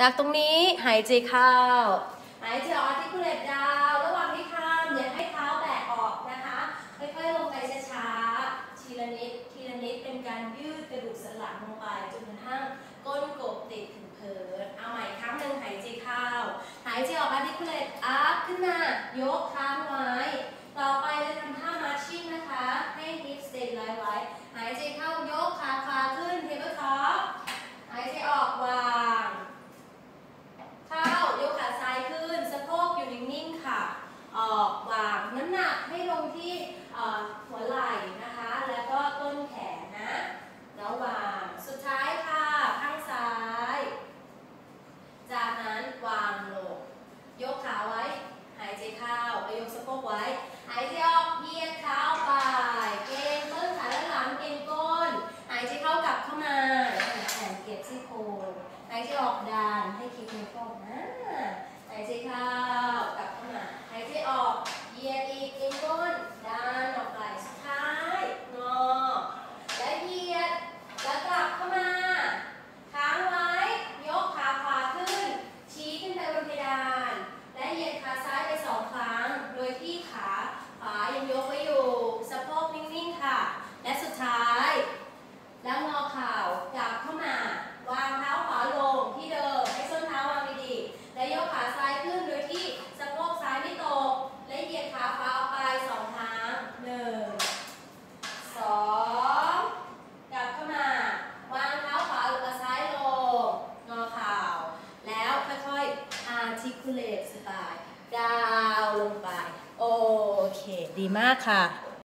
จากตรงนี้หายใจเข้า หายใจออกที่คุเลตดาวระหว่างที่ข้ามอย่าให้เท้าแบกออกนะคะ ค่อยๆลงไปช้าๆ ทีละนิด ทีละนิดเป็นการยืดกระดูกสันหลังลงไปจนกระทั่งก้นกบติดถึงพื้นเอาใหม่ครั้งหนึ่งหายใจเข้า หายใจออกอาร์ติคุเลตอัพขึ้นมายกค้างไว้ ต่อไปเราทำท่ามาร์ชิ่งนะคะ ให้ฮิปสเตนไลไว้ หายใจเข้ายกขาขวาขึ้นเทเบิลท็อปหายใจออกวาง เข้ายกขาซ้ายขึ้น สะโพกอยู่นิ่งๆค่ะ ออกวางน้ำหนัก ให้ลงที่หัวไหล่นะคะ แล้วก็ต้นแขนนะแล้ววางสุดท้ายค่ะข้างซ้าย จากนั้นวางลง ยกขาไว้ หายใจเข้าไปยกสะโพกไว้ หายใจออกเหยียดเท้าไปเก่งต้นขาด้านหลังเก่งก้น หายใจเข้ากลับเข้ามาแขนเก็บซี่โครงหายใจออกดันให้คิดในฟอกนะหายใจเข้ากลับเข้ามา หายใจออกเหยียดอีกเก่งก้นดันออกไปสุดท้ายงอ และเหยียด แล้วกลับเข้ามา ค้างไว้ ยกขาขวาขึ้น ชี้ขึ้นไปบนเพดาน และเหยียดขาซ้ายไปสองครั้ง โดยที่ขาขวายังยกไว้อยู่ สะโพกนิ่งๆค่ะ และสุดท้าย แล้วงอเข่ากลับเข้ามา วางเท้าขวาลงที่เดิม ให้ส้นเท้าวางดีๆและยกขาซ้ายขึ้นโดยที่สะโพกซ้ายไม่ตก และเหยียดขาขวาออกไปสองครั้งหนึ่งสองกลับเข้ามา วางเท้าขวาลงกับซ้ายลง งอเข่า แล้วค่อยๆ articulate สไตล์ดาวลงไป โอเค ดีมากค่ะ